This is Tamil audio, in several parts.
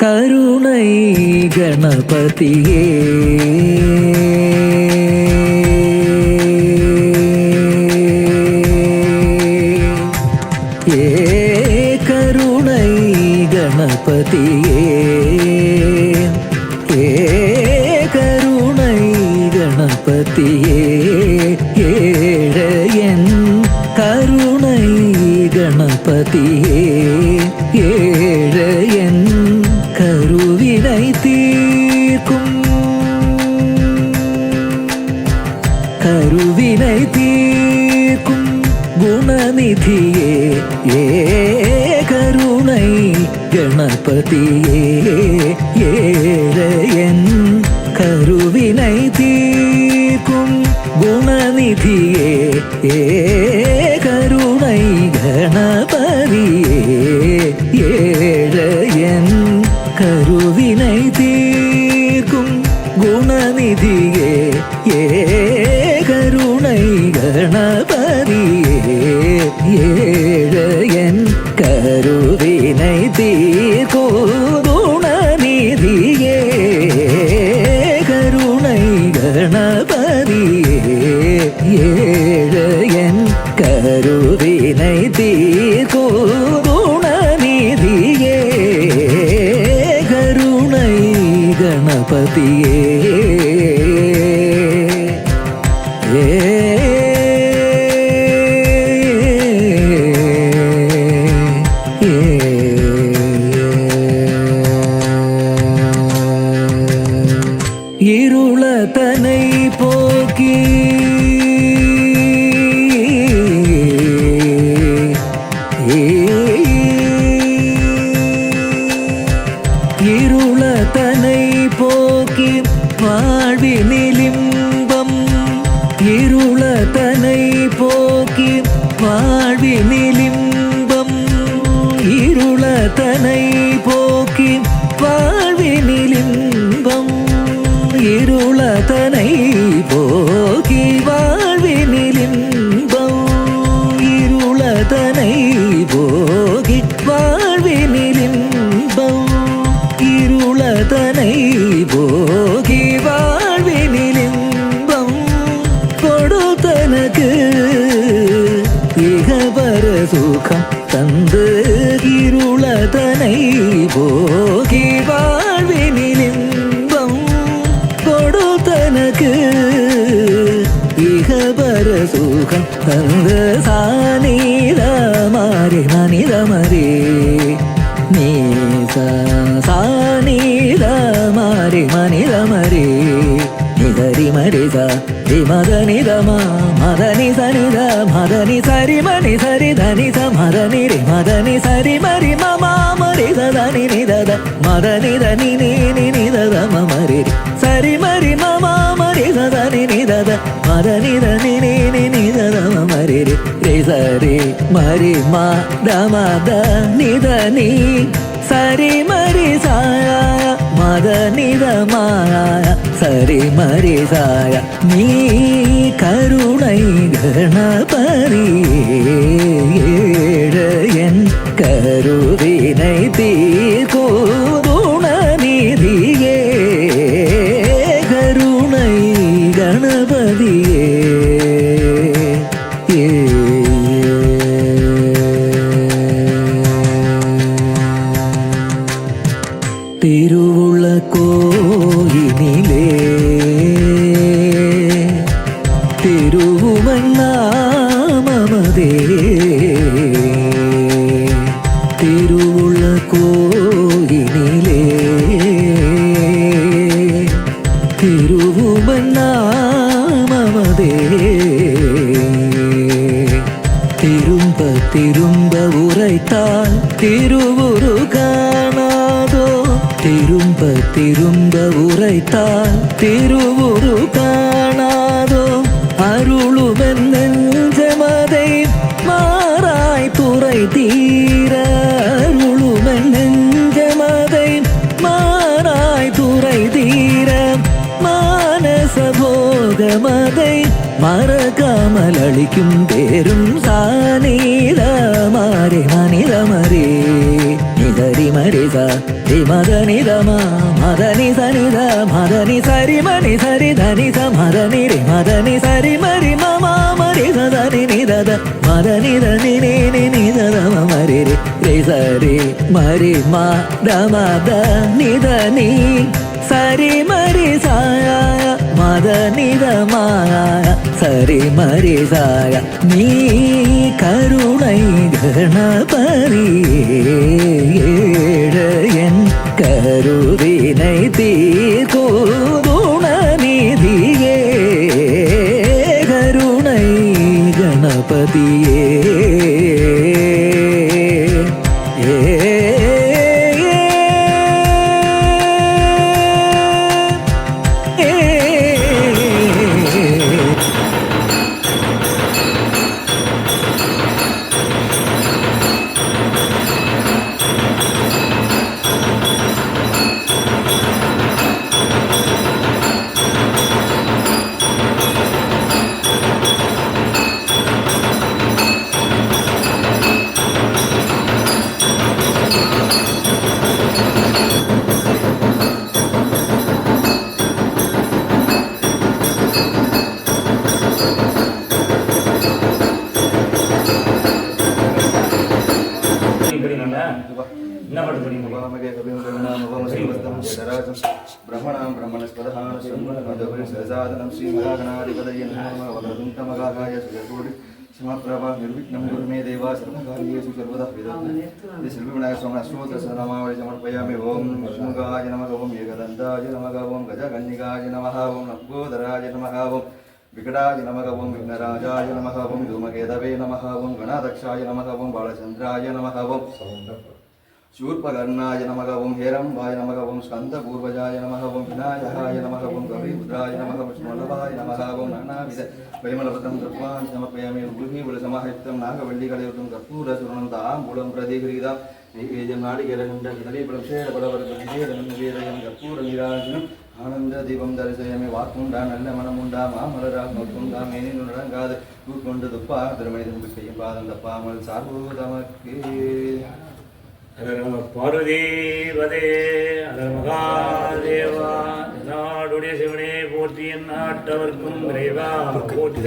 கருணை கணபதியே ஏ கருணை கணபதியே ஏ கருணை கணபதியே ஏழையன் கருணை குணநிதியே ஏ கருணை கணபதியே ஏழையன் கருவினை தீர்க்கும் குணநிதியே ஏ கருணை கணபதியே ஏழையன் கருவினை தீர்க்கும் குணநிதியே ஏ கருணை கணபதியே ஏழையன் கருவினை தீர்கோதுண குணநிதியே கருணை கணபதியே. வாழ்வினிலிம்பம் இருளதனை போக்கி வாழ்வினிலிம்பம் இருளதனை போக்கி வாழ்வினிலிம்பம் இருளதனை போகி வாழ்வினிம்பம் கொடு தனக்கு இகபர சுகம் தந்த சானித மாறி மனித மரே நீ சானித மாறி மனித மரே நிதரி மரித தி மதனி தமா மதனி சனித மதனி சரி மணி சரி தனி ச மதனி ரி மதனி சரி மரி மமா மரி தனி நிதத மதனி தனி நீ நி நிதத மமரி சரி மரி மமா மரி தனி நிதத மதனி தனி நீ நி நிதத மமரி ரி. சரி மரி மா த மத நித சரி மரி சாயா மத நித சரி மரிசாய நீ கருணை கணபதி என் கருவினை தீர்கோதுணநிதியே திருவுமன்னாமதே திருவுள்ள கோயினிலே திருவுமன்னாமதே திரும்ப திரும்ப உரைத்தால் திருவுரு காணாதோ திரும்ப திரும்ப உரைத்தால் திருவுரு கா போகமதை மறக்காமல் அளிக்கும் பேரும் சானித மாறி மனித மரே நிதரி மரிதா ரி மத நிதமா மதனி சனித மதனி சரி மணி சரி தனி ச மதனி ரி மதனி சரி மரி மமா மரி சதனி நிதத மதனி தனி நீ நி நிதத மரி ரி ரே சரி மரி மா த மத நித சரி மரி சாயா மத நிதமாக சரி மரிசாக நீ கருணை கணபதியே என் கருவினை தீர்கோதுணநிதியே கருணை கணபதியே. ధరాజం బ్రహ్మణాం బ్రహ్మణస్పదం సహసాదనం శ్రీమరాగణాధిపదయ వక్రదుంటమగాయ సుజోడి సమప్రభా నిర్విఘ్నం గురు మే దేవా సర్వకార్యేషు సర్వదా విదీ శ్రీ వినాయక స్వామి అష్టోత్తర సహనామావళి సమర్పయామి ఓం విష్ణుగాయ నమ ఓం ఏకదంతాయ నమ ఓం గజగన్నికాయ నమ ఓం నభోధరాయ నమ ఓం விகடாய நமக ஓம் விக்னராஜாய நமக ஓம் தூமகேதவே நமக ஓம் கணாதக்ஷாய நமக ஓம் பாலச்சந்திராய நமக ஓம் शूर्पकर्णाय नमः ॐ हेरम्बाय नमः ॐ स्कन्दपूर्वजाय नमः ॐ विनायकाय नमः ॐ कविरुद्राय नमः विष्णुवल्लभाय नमः ॐ नानाविध परिमलपत्रं दत्वान् समर्पयामि गुरुहीबुलसमाहितं नागवल्लिकलयुतं कर्पूरसुरणं ताम्बूलं प्रदिगृहीता नैवेद्यं नाडिकेलगण्ड कदलीफलं षेडफलवर्गं निवेदयं कर्पूरनिराजनम् ஆனந்ததீபம் தரிசயமே வாக்குண்டா நல்ல மனமுண்டா மாமலரா நோக்குண்டா மேனி நுடங்காது கூக்கொண்டு துப்பா திருமணி தும்பிக்கையும் பாதம் தப்பாமல் சார்பு பார்வதீபதே அதர் மகாதேவா நாடுடைய சிவனே போற்றி என் நாட்டவர்க்கும் இறைவா போற்றி.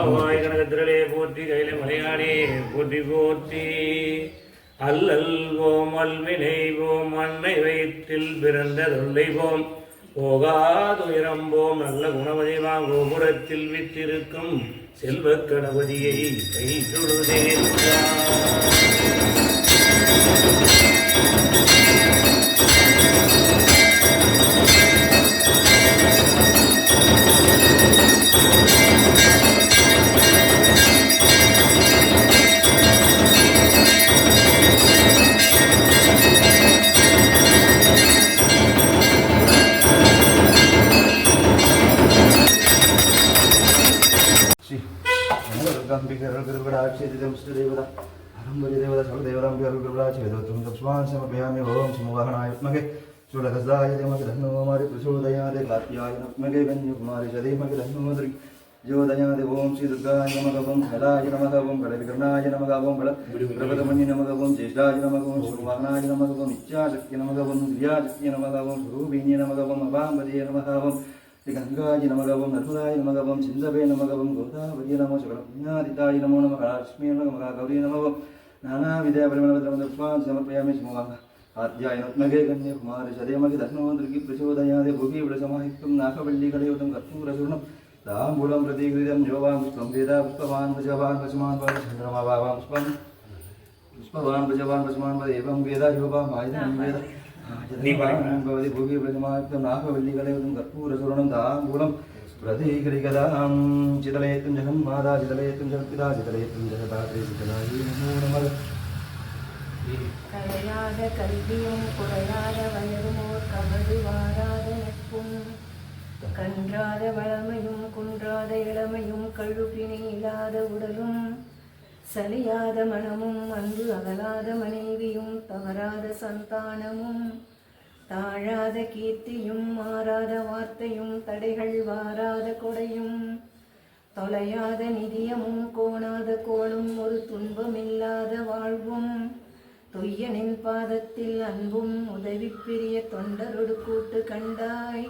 ஆவாய் கனகத்திரளே போற்றி கையில மலையானே போற்றி போற்றி. அல்லல் போம் அல்வினை போம் அன்னை வயிற்றில் பிறந்த தொல்லை போம். போகாதுயரம் போம் நல்ல குணவதிமா கோபுரத்தில் வித்திருக்கும் செல்வக் கணபதியை கை தொழுதேன் Sampai jumpa di సాక్షిదం సుదేవత అరంభజదేవత సర్వదేవరాంబిగురురాచేదోత్రం తస్మాన్ సమర్పయామి ఓం సింహవాహనాయ విద్మహే శూలకసాయ ధీమహి ధన్వోమారి ప్రచోదయాదే కార్త్యాయ విద్మహే గణ్యకుమారి చధీమహి ధన్వోదరి జ్యోదయాది ఓం శ్రీ దుర్గాయ నమగ ఓం కళాయ నమగ ఓం కళవికర్ణాయ నమగ ఓం కళ ప్రపదమణి నమగ ఓం జ్యేష్ఠాయ నమగ ఓం శుభవాహనాయ నమగ ఓం ఇచ్చాశక్తి నమగ ఓం దివ్యాశక్తి నమగ ఓం స్వరూపిణి నమగ ఓం అభాంబదే నమగ ఓం ஸ்ரீ கங்காஜி நமகவும் நர்மதாய நமகவும் சிந்தபே நமகவும் கோதாவரிய நமோ சுகலபுண்ணியாதித்தாய நமோ நம லட்சுமி நம மகா கௌரி நமோ. நானாவித பரிமளபத்ரமதர்ப்பான் சமர்ப்பயாமி சுமகம் ஆத்யாயனத்மகே கன்யகுமாரி சதயமகி தர்மமந்திரிக்கு பிரச்சோதயாதே புவி விடசமாஹிக்கும் நாகவள்ளி கலையுதம் கர்த்தூரசூர்ணம் தாம்பூலம் பிரதிகிருதம் யோவாம் புஷ்பம் வேதா புஷ்பவான் பஜவான் பசுமான் பால சந்திரமாபாவாம் புஷ்பம். புஷ்பவான் பஜவான் பசுமான் பத ஏவம் வேதா யோவாம் ஆயுதம் வேதா. ഭവതി ഭൂവി പ്രതിമാക്തം നാഗവല്ലികളെയും കർപ്പൂരസുരണം താങ്കുളം പ്രതീകരികതാം ചിതലയത്തും ജഗം മാതാ ചിതലയത്തും ജഗത്പിതാ ചിതലയത്തും ജഗതാത്രേ ചിതലായി നമോ നമ கலையாத கல்வியும் குறையாத வயதுமோர் கமது வாராத நட்பும் கன்றாத வளமையும் குன்றாத இளமையும் கழுப்பினை இல்லாத உடலும் சலியாத மனமும் அன்பு அகலாத மனைவியும் தவறாத சந்தானமும் தாழாத கீர்த்தியும் மாறாத வார்த்தையும் தடைகள் வாராத கொடையும் தொலையாத நிதியமும் கோணாத கோளும் ஒரு துன்பமில்லாத வாழ்வும் துய்யனின் பாதத்தில் அன்பும் உதவி பிரிய தொண்டரொடு கூட்டு கண்டாய்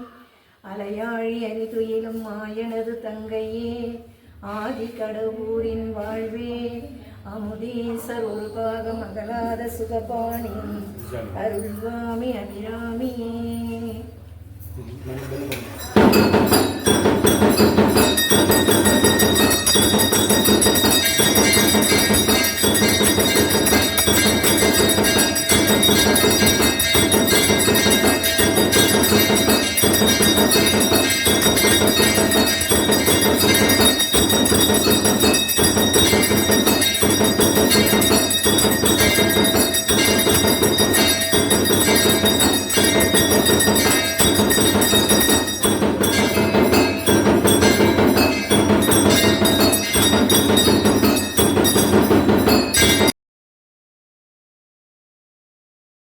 அலையாழி அரிதுயிலும் மாயனது தங்கையே ஆதி கடவுரின் வாழ்வே அமுதீசர் ஒரு பாகம் அகலாத சுகபாணி அருள்வாமி அபிராமியே.